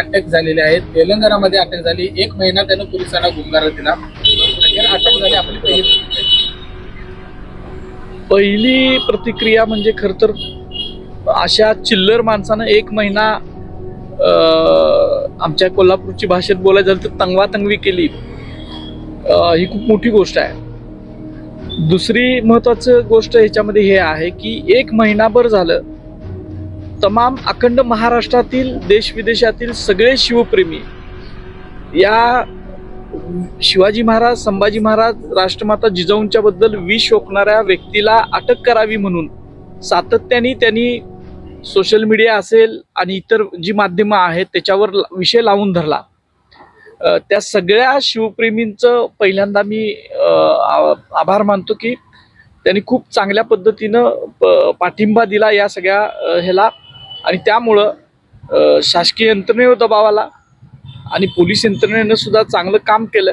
अटक झालेले आहेत तेलंगणामध्ये अटक झाली. एक महिना त्यानं पोलिसांना गुंगारा दिला. अटक झाली आपली पहिली प्रतिक्रिया. पहिली प्रतिक्रिया म्हणजे खर तर अशा चिल्लर माणसानं एक महिना अं, आमच्या कोल्हापूरची भाषेत बोलायचं झालं तर तंगवातंगवी केली. ही खूप मोठी गोष्ट आहे. दुसरी महत्वाचं गोष्ट ह्याच्यामध्ये हे आहे की एक महिनाभर झालं तमाम अखंड महाराष्ट्रातील देश विदेशातील सगळे शिवप्रेमी या शिवाजी महाराज संभाजी महाराज राष्ट्रमाता जिजाऊंच्या बद्दल विष ओकणाऱ्या व्यक्तीला अटक करावी म्हणून सातत्याने त्यांनी सोशल मीडिया असेल आणि इतर जी माध्यमं आहेत त्याच्यावर ला- विषय लावून धरला. त्या सगळ्या शिवप्रेमींचं पहिल्यांदा मी आ- आभार मानतो की त्यांनी खूप चांगल्या पद्धतीनं प- पाठिंबा दिला या सगळ्या ह्याला. आणि त्यामुळं शासकीय यंत्रणेवर दबाव आला आणि पोलीस यंत्रणेनं सुद्धा चांगलं काम केलं.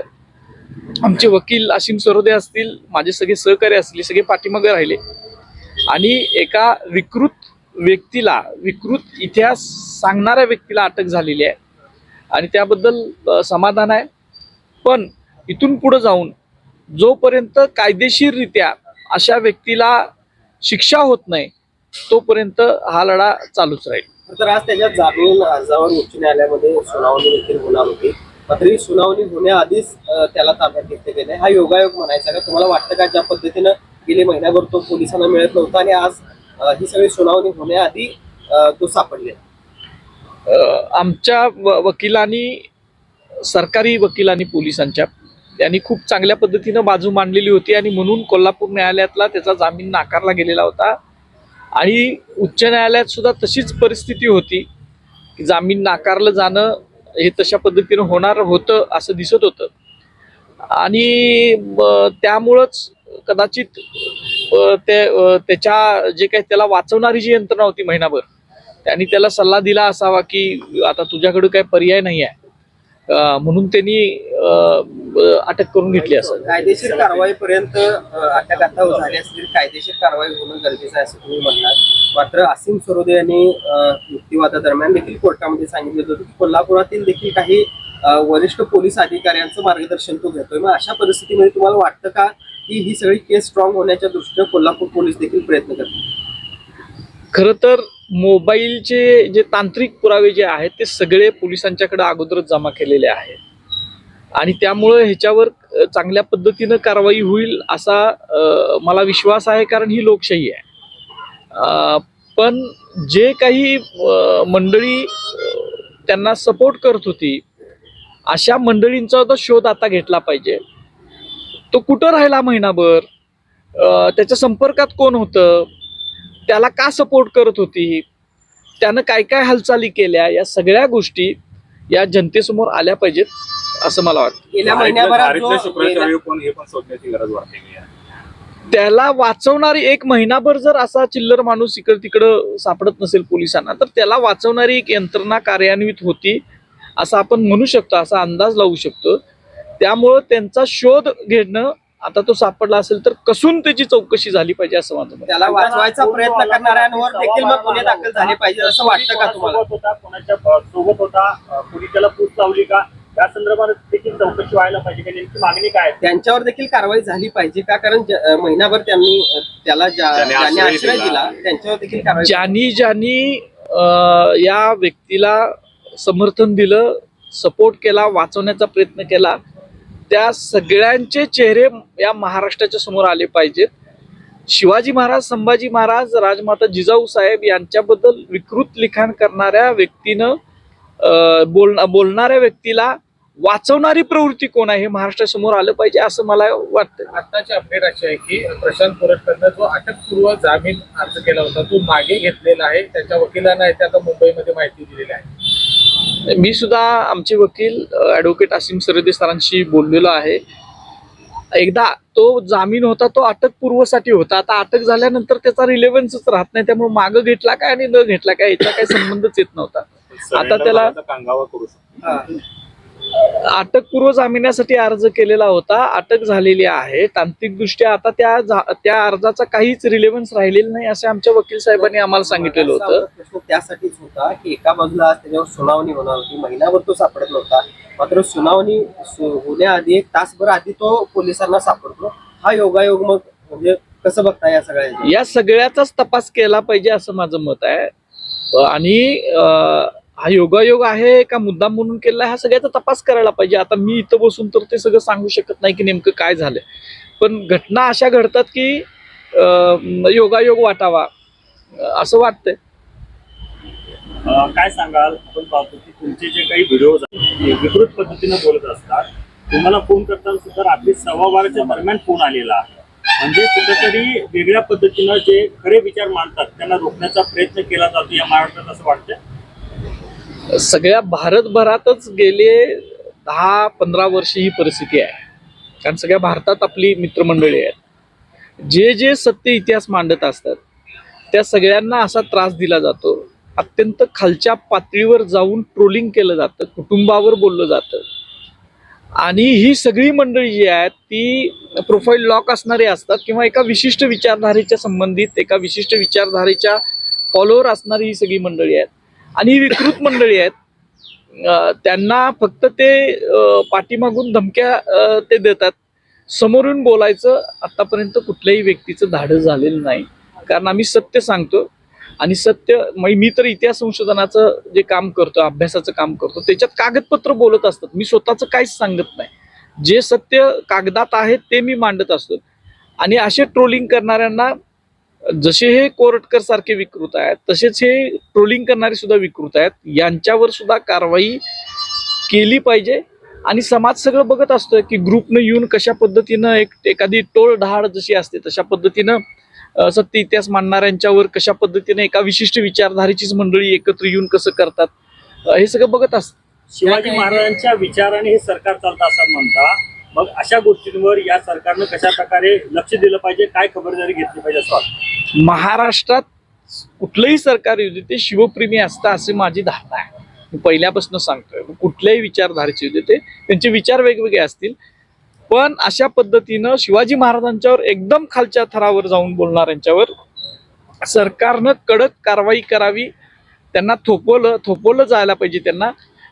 आमचे वकील असीम सरोदे असतील माझे सगळे सहकारी असतील सगळे पाठीमागे राहिले. आणि एका विकृत व्यक्तीला विकृत इतिहास सांगणाऱ्या व्यक्तीला अटक झालेली आहे. आणि त्याबद्दल समाधान आहे. पण इथून पुढं जाऊन जोपर्यंत कायदेशीररित्या अशा व्यक्तीला शिक्षा होत नाही तोपर्यंत हा लढा चालूच राहील. तर आज त्याच्या जामीन अर्जावर उच्च न्यायालयामध्ये सुनावणी देखील होणार होती. मात्र ही सुनावणी होण्याआधीच त्याला ताब्यात घेतले गेले. हा योगायोग म्हणायचा का? तुम्हाला वाटतं का ज्या पद्धतीनं गेले महिन्याभर तो पोलिसांना मिळत नव्हता आणि आज ही सगळी सुनावणी होण्याआधी तो सापडले आमच्या वकिलांनी सरकारी वकिलांनी पोलिसांच्या त्यांनी खूप चांगल्या पद्धतीनं बाजू मांडलेली होती आणि म्हणून कोल्हापूर न्यायालयातला त्याचा जामीन नाकारला गेलेला होता. आणि उच्च न्यायालयात सुद्धा तशीच परिस्थिती होती की जामीन नाकारलं जाणं हे तशा पद्धतीनं होणार होतं असं दिसत होतं. आणि त्यामुळंच कदाचित ते त्याच्या जे काही त्याला वाचवणारी जी यंत्रणा होती महिनाभर त्यांनी त्याला सल्ला दिला असावा की आता तुझ्याकडे काही पर्याय नाही आहे म्हणून त्यांनी अटक करून घेतली असं कायदेशीर कारवाईपर्यंत अटक आता झाली असली कायदेशीर कारवाई होणं गरजेचं आहे असं तुम्ही म्हणतात मात्र असीम सरोदे यांनी युक्तिवादादरम्यान देखील कोर्टामध्ये सांगितलं होतं की कोल्हापुरातील देखील काही वरिष्ठ पोलीस अधिकाऱ्यांचं मार्गदर्शन तो घेतोय. मग अशा परिस्थितीमध्ये तुम्हाला वाटतं का की ही सगळी केस स्ट्रॉंग होण्याच्या दृष्टीने कोल्हापूर पोलीस देखील प्रयत्न करतात खरं तर मोबाईलचे जे तांत्रिक पुरावे जे आहेत ते सगळे पोलिसांच्याकडे अगोदरच जमा केलेले आहेत. आणि त्यामुळं ह्याच्यावर चांगल्या पद्धतीनं कारवाई होईल असा मला विश्वास आहे कारण ही लोकशाही आहे. पण जे काही मंडळी त्यांना सपोर्ट करत होती अशा मंडळींचा तो शोध आता घेतला पाहिजे. तो कुठं राहिला महिनाभर? त्याच्या संपर्कात कोण होतं? त्याला का सपोर्ट करत होती? त्यानं काय काय हालचाली केल्या? या सगळ्या गोष्टी या जनतेसमोर आल्या पाहिजेत असं मला वाटतं. गेल्या महिन्याभरात जो गेल्या- हे त्याला वाचवणारी एक महिनाभर जर असा चिल्लर माणूस इकडं तिकडं सापडत नसेल पोलिसांना तर त्याला वाचवणारी एक यंत्रणा कार्यान्वित होती असं आपण म्हणू शकतो असा अंदाज लावू शकतो. त्यामुळं त्यांचा शोध घेणं आता तो सापडला असेल तर कसून त्याची चौकशी झाली पाहिजे असं माझं आहे. त्याला वाचवायचा प्रयत्न करणाऱ्यांवर देखील मग गुन्हे दाखल झाले पाहिजे असं वाटतं का तुम्हाला सोबत होता कोणाच्या सोबत होता कोणी त्याला पूस लावली का त्या संदर्भात देखील चौकशी व्हायला पाहिजे का नेमकी मागणी काय? त्यांच्यावर देखील कारवाई झाली पाहिजे का कारण महिनाभर त्यांनी त्याला ज्या- ज्याने ज्यांनी आश्रय दिला. त्यांच्यावर देखील कारवाई ज्यांनी ज्यांनी या व्यक्तीला समर्थन दिलं सपोर्ट केला वाचवण्याचा प्रयत्न केला त्या सगळ्यांचे चेहरे या महाराष्ट्राच्या समोर आले पाहिजेत. शिवाजी महाराज संभाजी महाराज राजमाता जिजाऊ साहेब यांच्याबद्दल विकृत लिखाण करणाऱ्या व्यक्तीनं बोल बोलणाऱ्या व्यक्तीला वाचवणारी प्रवृत्ती कोण आहे हे महाराष्ट्रासमोर आलं पाहिजे असं मला वाटतं. आत्ताची अपडेट अशी आहे की प्रशांत कोरटकरनं जो अटकपूर्व जामीन अर्ज केला होता तो मागे घेतलेला आहे. त्याच्या वकिलांना आता मुंबईमध्ये माहिती दिलेली आहे. मी सुद्धा आमचे वकील ॲडव्होकेट असीम सरदे सरांशी बोललेलो आहे. एकदा तो जामीन होता तो अटकपूर्वसाठी होता. आता अटक झाल्यानंतर त्याचा रिलेव्हन्सच राहत नाही त्यामुळे मागं घेतला काय आणि न घेतला काय याचा काही संबंधच येत नव्हता. Surrender त्याला- कांगावा करू शकतो. अटकपूर्व जामिनासाठी अर्ज केलेला होता. अटक झालेली आहे. तांत्रिकदृष्ट्या आता त्या त्या अर्जाचा काहीच रिलेव्हन्स राहिलेला नाही असं आमच्या वकील साहेबांनी आम्हाला सांगितलेलं होतं. प्रश्न त्यासाठीच होता की एका बाजूला त्याच्यावर सुनावणी होणार होती. महिनाभर तो सापडत नव्हता. मात्र सुनावणी होण्याआधी एक तासभर आधी तो पोलिसांना सापडतो. हा योगायोग मग म्हणजे कसं बघता या सगळ्या या सगळ्याचाच तपास केला पाहिजे असं माझं मत आहे. आणि हा योगायोग आहे का मुद्दाम म्हणून केला हा सगळ्याचा तपास करायला पाहिजे. आता मी इथं बसून तर ते सगळं सांगू शकत नाही की नेमकं काय झालंय. पण घटना अशा घडतात की योगायोग वाटावा असं वाटतंय. काय सांगाल? आपण पाहतो की तुमचे जे काही व्हिडिओज आहेत विकृत पद्धतीने बोलत असतात. तुम्हाला फोन करताना सुद्धा रात्री सव्वा बाराच्या दरम्यान फोन आलेला आहे. म्हणजे कुठेतरी वेगळ्या पद्धतीनं जे खरे विचार मांडतात त्यांना रोखण्याचा प्रयत्न केला जातो या महाराष्ट्रात असं वाटतं सगळ्या भारतभरातच गेले दहा पंधरा वर्ष ही परिस्थिती आहे. कारण सगळ्या भारतात आपली मित्रमंडळी आहेत. जे जे सत्य इतिहास मांडत असतात त्या सगळ्यांना असा त्रास दिला जातो. अत्यंत खालच्या पातळीवर जाऊन ट्रोलिंग केलं जातं कुटुंबावर बोललं जातं. आणि ही सगळी मंडळी जी आहेत ती प्रोफाईल लॉक असणारे असतात किंवा एका विशिष्ट विचारधारेच्या संबंधित एका विशिष्ट विचारधारेच्या फॉलोअर असणारी ही सगळी मंडळी आहेत. आणि ही विकृत मंडळी आहेत. त्यांना फक्त ते पाठीमागून धमक्या ते देतात. समोरून बोलायचं आतापर्यंत कुठल्याही व्यक्तीचं धाडं झालेलं नाही. कारण आम्ही सत्य सांगतो आणि सत्य मी तर इतिहास संशोधनाचं जे काम करतो अभ्यासाचं काम करतो त्याच्यात कागदपत्र बोलत असतात. मी स्वतःचं काहीच सांगत नाही. जे सत्य कागदात आहे ते मी मांडत असतो. आणि असे ट्रोलिंग करणाऱ्यांना जसे हे कोरटकर सारखे विकृत आहेत तसेच हे ट्रोलिंग करणारे सुद्धा विकृत आहेत. यांच्यावर सुद्धा कारवाई केली पाहिजे. आणि समाज सगळं बघत असतोय की ग्रुपनं येऊन कशा पद्धतीनं एक एखादी टोळ ढाळ जशी असते तशा पद्धतीनं सत्य इतिहास मांडणाऱ्यांच्यावर कशा पद्धतीने एका विशिष्ट विचारधारेचीच मंडळी एकत्र येऊन कसं करतात हे सगळं बघत असत. शिवाजी महाराजांच्या विचाराने हे सरकार चालतं असं म्हणता मग अशा गोष्टींवर या सरकारनं कशा प्रकारे लक्ष दिलं पाहिजे काय खबरदारी घेतली पाहिजे असं महाराष्ट्रात कुठलंही सरकार येऊ दे ते शिवप्रेमी असतं असे माझी धारणा आहे. मी पहिल्यापासून सांगतोय. कुठल्याही विचारधारेचे येऊ दे ते त्यांचे विचार वेगवेगळे असतील. पण अशा पद्धतीनं शिवाजी महाराजांच्यावर एकदम खालच्या थरावर जाऊन बोलणाऱ्यांच्यावर सरकारनं कडक कारवाई करावी त्यांना थोपवलं थोपवलं जायला पाहिजे त्यांना.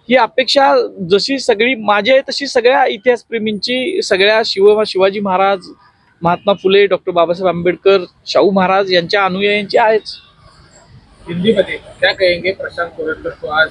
ही अपेक्षा जशी सगळी माझी आहे तशी सगळ्या इतिहासप्रेमींची सगळ्या शिव शिवाजी महाराज महात्मा फुले डॉक्टर बाबासाहेब आंबेडकर शाहू महाराज यांच्या अनुयायांची आहेच. हिंदीमध्ये क्या कहेंगे प्रशांत कोरटकर को आज